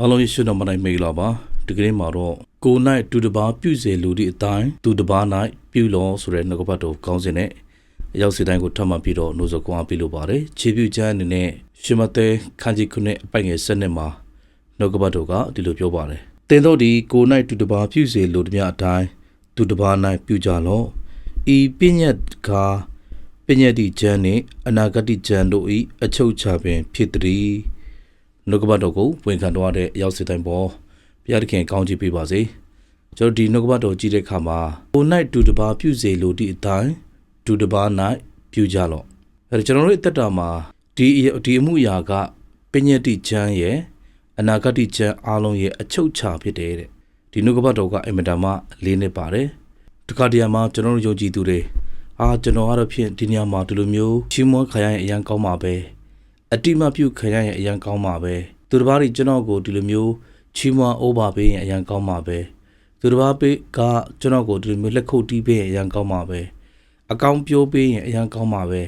အားလုံးယေရှုနာမ၌မိတ်လာပါဒီကနေ့မှာတော့ကို၌တူတပါပြုစေလူဒီအတိုင်းသူတပါ၌ပြုလောဆိုတဲ့နှုတ်ကပတ်တော်ကောင်းစဉ်နဲ့အရောက်စီတိုင်းကိုထပ်မံပြီးတော့နှုတ်ဆက်ကွာပြလို့ပါတယ်ခြေပြုချမ်းအနေနဲ့ရှမသဲခန်းကြီးခုနှစ်အပိုင်ငယ်7နှစ်မှာနှုတ်ကပတ်တော်ကဒီလိုပြောပါတယ်တင်တော့ဒီကို၌တူတပါပြုစေလူတများအတိုင်းသူတပါ၌ပြုကြလောဤပညတ်ကားပညတ်တိချမ်းနှင့်အနာဂတိချမ်းတို့၏အချုပ်ချပင်ဖြစ်သည် နှုတ်ကပတ်တော်ကိုဝန်ခံတော်ရတဲ့အရောက်စစ်တိုင်းပေါ်ဘုရားသခင်ကောင်းချီးပေးပါစေကျွန်တော်ဒီနှုတ်ကပတ်တော်ကြည့်တဲ့အခါမှာကို၌တူတပါပြုစေလိုဒီအတိုင်းတူတပါ၌ပြုကြလော့အဲဒါကျွန်တော်တို့အသက်တာမှာဒီဒီအမှုအရာကပညတ်တိချမ်းရဲ့အနာဂတိချမ်းအားလုံးရဲ့အချုပ်ချာဖြစ်တယ်တဲ့ဒီနှုတ်ကပတ်တော်ကအင်မတန်မှလေးနေပါတယ်တခါတည်းမှာကျွန်တော်တို့ယုံကြည်သူတွေအာကျွန်တော်ကတော့ဖြင့်ဒီနေရာမှာဒီလိုမျိုးချီးမွမ်းခံရရင်အရန်ကောင်းပါပဲ အတိမပြုခံရရင်အရန်ကောင်းပါပဲသူတစ်ပါးတွေကျွန်တော်ကိုဒီလိုမျိုးချီးမွမ်းအိုးပါပေးရင်အရန်ကောင်းပါပဲသူတစ်ပါးပေးကကျွန်တော်ကိုဒီလိုမျိုးလက်ခုပ်တီးပေးရင်အရန်ကောင်းပါပဲအကောင်းပြောပေးရင်အရန်ကောင်းပါပဲ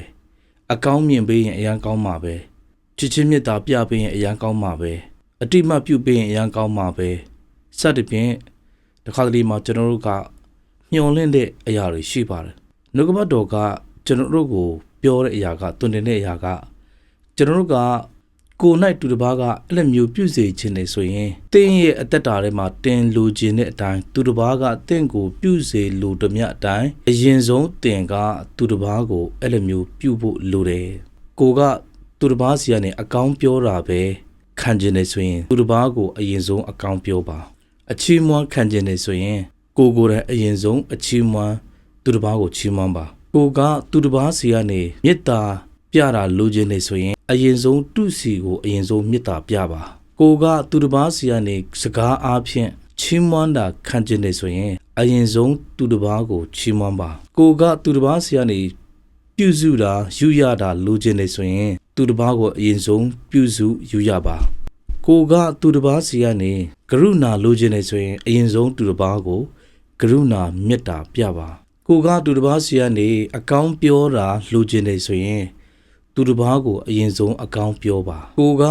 အကောင်းမြင်ပေးရင်အရန်ကောင်းပါပဲချစ်ချင်းမြတ်တာပြပေးရင်အရန်ကောင်းပါပဲအတိမပြုပေးရင်အရန်ကောင်းပါပဲစသဖြင့်တစ်ခါတလေမှာကျွန်တော်တို့ကမျှော်လင့်တဲ့အရာတွေရှိပါတယ်နှုတ်ကပတ်တော်ကကျွန်တော်တို့ကိုပြောတဲ့အရာကတွင်တင်တဲ့အရာက ကျွန်တော်တို့ကကိုယ်၌တူတစ်ပါးကအဲ့လိုမျိုးပြုစေခြင်းနေဆိုရင်တင်းရဲ့အသက်တာထဲမှာတင်လိုခြင်းတဲ့အတိုင်းသူတစ်ပါးကတင့်ကိုပြုစေလိုတမျှအတိုင်းအရင်ဆုံးတင်ကသူတစ်ပါးကိုအဲ့လိုမျိုးပြုဖို့လိုတယ်ကိုကသူတစ်ပါးစီကနေအကောင်းပြောတာပဲခံခြင်းနေဆိုရင်သူတစ်ပါးကိုအရင်ဆုံးအကောင်းပြောပါအချီးမွမ်းခံခြင်းနေဆိုရင်ကိုကိုယ်တိုင်အရင်ဆုံးအချီးမွမ်းသူတစ်ပါးကိုချီးမွမ်းပါကိုကသူတစ်ပါးစီကနေမေတ္တာ ပြတာလိုချင်နေဆိုရင် အရင်ဆုံးတုစီကိုအရင်ဆုံးမေတ္တာပြပါကိုကသူတစ်ပါးစီကနေစကားအားဖြင့်ချီးမွမ်းတာခံကျင်နေဆိုရင် အရင်ဆုံးသူတစ်ပါးကိုချီးမွမ်းပါကိုကသူတစ်ပါးစီကနေပြုစုတာယူရတာလိုချင်နေဆိုရင် သူတစ်ပါးကိုအရင်ဆုံးပြုစုယူရပါကိုကသူတစ်ပါးစီကနေကရုဏာလိုချင်နေဆိုရင် အရင်ဆုံးသူတစ်ပါးကိုကရုဏာမေတ္တာပြပါကိုကသူတစ်ပါးစီကနေအကောင်းပြောတာလိုချင်နေဆိုရင် သူတစ်ပါးကိုအရင်ဆုံးအကောင်းပြောပါကိုက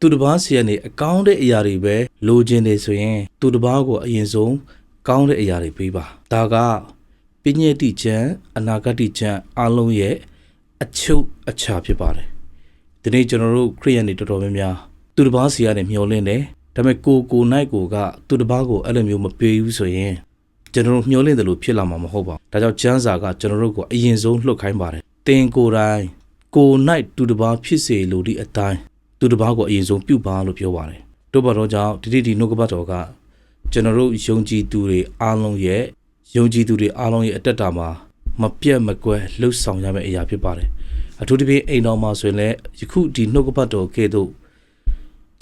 သူတစ်ပါးစီကနေအကောင်းတဲ့အရာတွေပဲလိုချင်နေဆိုရင် သူတစ်ပါးကိုအရင်ဆုံးကောင်းတဲ့အရာတွေပေးပါဒါကပညေတိချံအနာဂတိချံအလုံးရဲ့အချုပ်အချာဖြစ်ပါတယ်ဒီနေ့ကျွန်တော်တို့ခရိယန်တွေတော်တော်များများသူတစ်ပါးစီကနေမျှော်လင့်တယ်ဒါပေမဲ့ကိုကိုနိုင်ကိုကသူတစ်ပါးကိုအဲ့လိုမျိုးမပေးဘူးဆိုရင်ကျွန်တော်တို့မျှော်လင့်တယ်လို့ဖြစ်လာမှာမဟုတ်ပါဘူး။ဒါကြောင့်ကျမ်းစာကကျွန်တော်တို့ကိုအရင်ဆုံးလှုပ်ခိုင်းပါတယ်။တင်ကိုယ်တိုင် ကိုယ်၌တူတစ်ပါးဖြစ်စေလိုသည့်အတိုင်းတူတစ်ပါးကိုအရင်ဆုံးပြုပါလို့ပြောပါတယ်။တို့ဘာတော့ကြောင့်ဒီဒီဒီနှုတ်ကပတ်တော်ကကျွန်တော်တို့ယုံကြည်သူတွေအားလုံးရဲ့ယုံကြည်သူတွေအားလုံးရဲ့အတက်တာမှာမပြတ်မကွက်လှုပ်ဆောင်ရမယ့်အရာဖြစ်ပါတယ်။အထူးသဖြင့်အိမ်တော်မှာဆိုရင်လည်းယခုဒီနှုတ်ကပတ်တော်ကဲ့သို့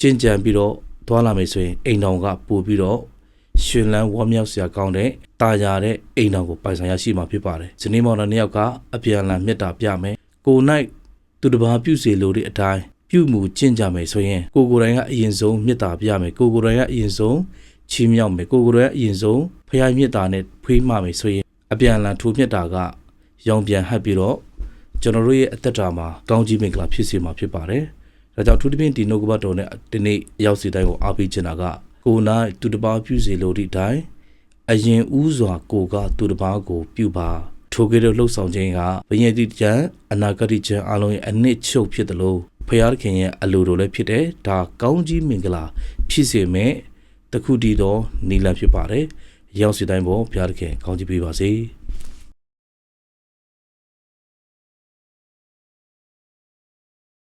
ကျင့်ကြံပြီးတော့သွားလာမယ်ဆိုရင်အိမ်တော်ကပို့ပြီးတော့ရှင်လန်းဝမ်းမြောက်စရာကောင်းတဲ့တာယာတဲ့အိမ်တော်ကိုပိုင်ဆိုင်ရရှိမှာဖြစ်ပါတယ်။ဇနီးမောင်နှံနှစ်ယောက်ကအပြန်အလှန်မေတ္တာပြမယ်။ကိုယ်၌ သူတစ်ပါးပြုစေလိုတဲ့အတိုင်းပြုမှုကျင့်ကြမယ်ဆိုရင်ကိုယ်ကိုယ်တိုင်ကအရင်ဆုံးမေတ္တာပြမယ်။ကိုယ်ကိုယ်တိုင်ကအရင်ဆုံးချီးမြှောက်မယ်။ကိုယ်ကိုယ်တိုင်ကအရင်ဆုံးဖခင်မေတ္တာနဲ့ဖွေးမှမယ်ဆိုရင်အပြန်အလှန်ထိုးမေတ္တာကရောင်ပြန်ဟပ်ပြီးတော့ကျွန်တော်တို့ရဲ့အသက်တာမှာကောင်းကြီးမင်္ဂလာဖြစ်စေမှာဖြစ်ပါတယ်။ဒါကြောင့်အထူးသဖြင့်ဒီနှုတ်ကပတ်တော်နဲ့ဒီနေ့ရောက်စီတိုင်းကိုအားပေးချင်တာကကိုယ်၌သူတစ်ပါးပြုစေလိုသည့်အတိုင်းအရင်ဦးစွာကိုကသူတစ်ပါးကိုပြုပါ ထိုကဲ့သို့လှုပ်ဆောင်ခြင်းကဘယင်တိကျမ်းအနာဂတိကျမ်းအလုံးရဲ့အနှစ်ချုပ်ဖြစ်တယ်လို့ဖျားခင်ရဲ့အလိုတော်လည်းဖြစ်တယ်ဒါကောင်းကြီးမင်္ဂလာဖြစ်စေမဲ့တခုတည်းသောနီလန်ဖြစ်ပါတယ်ရောက်စီတိုင်းပေါ်ဖျားခင်ကောင်းကြီးပေးပါစေ